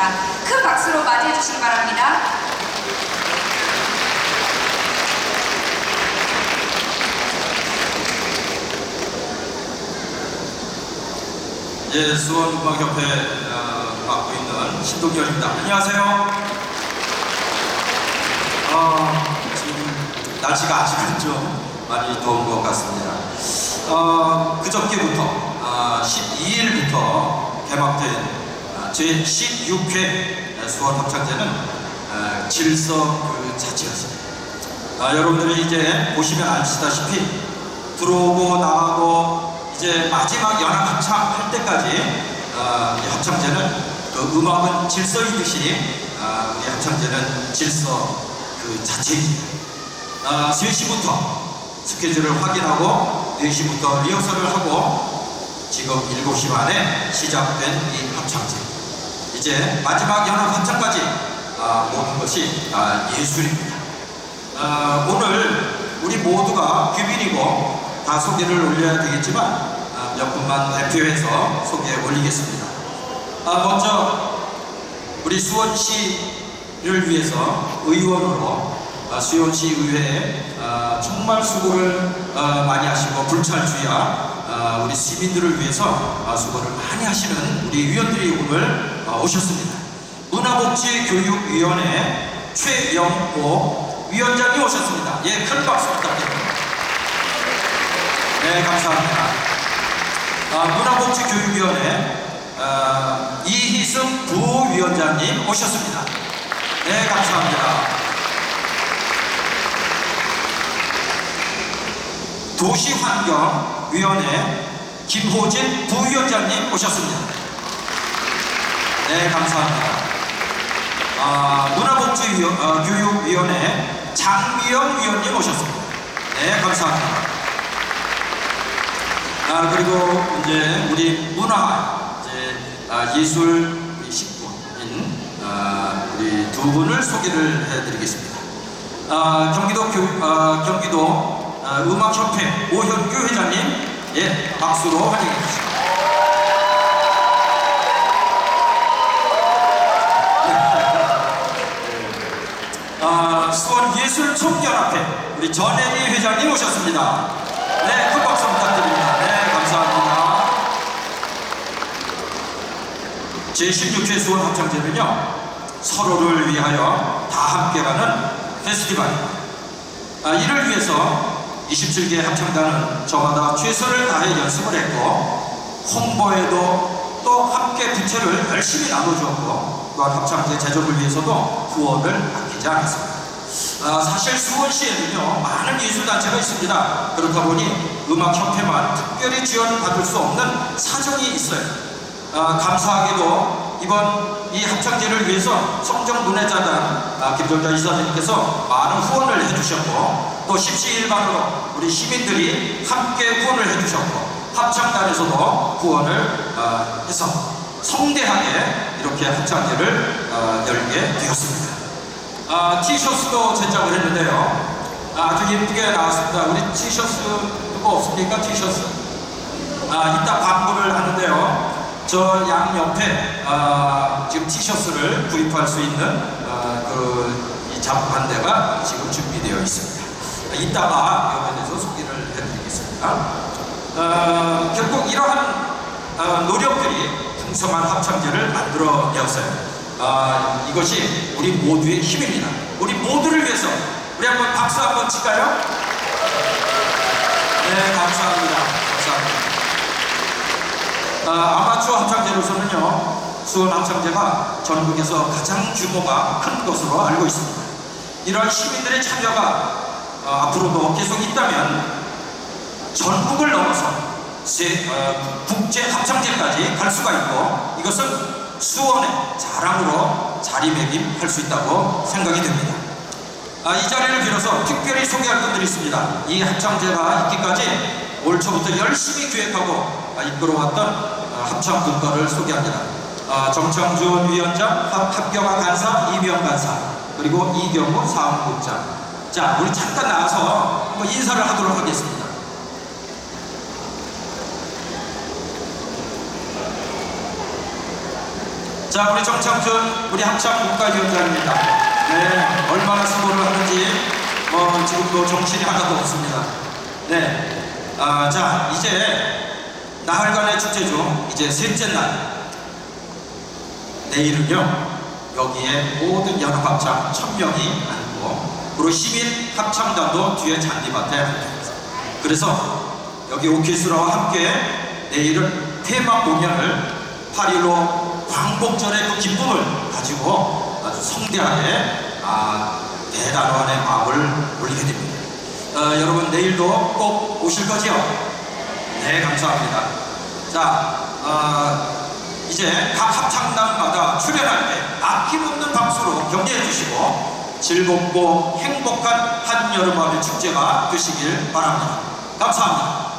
있습니다. 큰 박수로 맞이해 주시기 바랍니다. 예, 수원음악협회 어, 맡고 있는 신동열입니다. 안녕하세요. 어, 지금 날씨가 아직은 좀 많이 더운 것 같습니다. 어, 그저께부터 어, 12일부터 개막된 어, 제16회 수원 합창제는 어, 질서 그 자체였습니다. 아, 여러분들이 이제 보시면 아시다시피 들어오고 나가고 이제 마지막 연합 합창 할 때까지 어, 이 합창제는 그 음악은 질서이듯이 어, 우리 합창제는 질서 그 자체입니다. 어, 3시부터 스케줄을 확인하고 4시부터 리허설을 하고 지금 7시 반에 시작된 이 합창제 이제 마지막 연합 합창까지 아, 모든 것이 아, 예술입니다. 어, 오늘 우리 모두가 규빈이고 다 소개를 올려야 되겠지만 어, 몇 분만 대표해서 소개 올리겠습니다. 아, 먼저 우리 수원시를 위해서 의원으로 아, 수원시 의회에 아, 정말 수고를 아, 많이 하시고 불찰주야 아, 우리 시민들을 위해서 아, 수고를 많이 하시는 우리 위원들이 오늘 아, 오셨습니다. 문화복지교육위원회 최영호 위원장이 오셨습니다. 예, 큰 박수 부탁드립니다. 네, 감사합니다. 아, 문화복지교육위원회 아, 이희승 부위원장님 오셨습니다. 네, 감사합니다. 도시환경위원회 김호진 부위원장님 오셨습니다. 네, 감사합니다. 아, 문화복지교육위원회 장미영 위원님 오셨습니다. 네, 감사합니다. 아, 그리고 이제 우리 문화, 이제 아, 예술 식구인 아, 우리 두 분을 소개를 해드리겠습니다. 아, 경기도 교육, 아, 경기도 아, 음악협회 오현규 회장님, 예, 박수로 환영해 주시죠. 아, 수원 예술총연합회 우리 전혜리 회장님 오셨습니다. 네, 큰 박수 부탁드립니다. 네, 감사합니다. 제16회 수원 합창제는요, 서로를 위하여 다 함께가는 페스티벌입니다. 아, 이를 위해서 27개 합창단은 저마다 최선을 다해 연습을 했고, 홍보에도 또 함께 부채를 열심히 나눠주었고, 또한 합창제 제작을 위해서도 후원을 아끼지 않았습니다. 아, 사실 수원시에는요 많은 예술단체가 있습니다. 그렇다 보니 음악 협회만 특별히 지원받을 수 없는 사정이 있어요. 아, 감사하게도 이번 이 합창제를 위해서 성정문예자단 아, 김정자 이사님께서 많은 후원을 해주셨고 또 십시일반으로 우리 시민들이 함께 후원을 해주셨고 합창단에서도 후원을 아, 해서 성대하게 이렇게 합창제를 아, 열게 되었습니다. 아, 티셔츠도 제작을 했는데요. 아, 아주 예쁘게 나왔습니다. 우리 티셔츠 누구 없습니까? 티셔츠? 아, 이따 반부를 하는데요. 저 양 옆에 아, 지금 티셔츠를 구입할 수 있는 아, 그이 잡반대가 지금 준비되어 있습니다. 아, 이따가 여기에 대해서 소개를 해드리겠습니다. 어, 결국 이러한 어, 노력들이 풍성한 합창제를 만들어내었어요. 아, 이것이 우리 모두의 힘입니다. 우리 모두를 위해서 우리 한번 박수 한번 칠까요? 네, 감사합니다. 감사합니다. 아, 아마추어 합창제로서는요, 수원 합창제가 전국에서 가장 규모가 큰 것으로 알고 있습니다. 이러한 시민들의 참여가 어, 앞으로도 계속 있다면 전국을 넘어서 세, 어, 국제 합창제까지 갈 수가 있고 이것은 수원의 자랑으로 자리매김할 수 있다고 생각이 됩니다. 아, 이 자리를 빌어서 특별히 소개할 분들이 있습니다. 이 합창제가 있기까지 올 초부터 열심히 기획하고 아, 이끌어왔던 아, 합창 국가를 소개합니다. 아, 정창준 위원장, 합, 합경화 간사, 이명 간사, 그리고 이경호 사무국장. 자, 우리 잠깐 나와서 한번 인사를 하도록 하겠습니다. 자, 우리 정창준 우리 합창 국가위원장입니다. 네, 얼마나 수고를 하는지 뭐 지금도 정신이 하나도 없습니다. 네, 아, 자 이제 나흘간의 축제 중 이제 셋째 날 내일은요 여기에 모든 연합 합창 천 명이 앉고 그리고 시민 합창단도 뒤에 잔디밭에 앉아있습니다. 그래서 여기 오케스트라와 함께 내일은 테마 공연을 8.15 광복절의 그 기쁨을 가지고 아주 성대하게 아, 대단원의 마음을 울리게 됩니다. 어, 여러분 내일도 꼭 오실 거지요? 네 감사합니다. 자 어, 이제 각 합창단마다 출연할 때 아낌없는 박수로 격려해 주시고 즐겁고 행복한 한여름밤의 축제가 되시길 바랍니다. 감사합니다.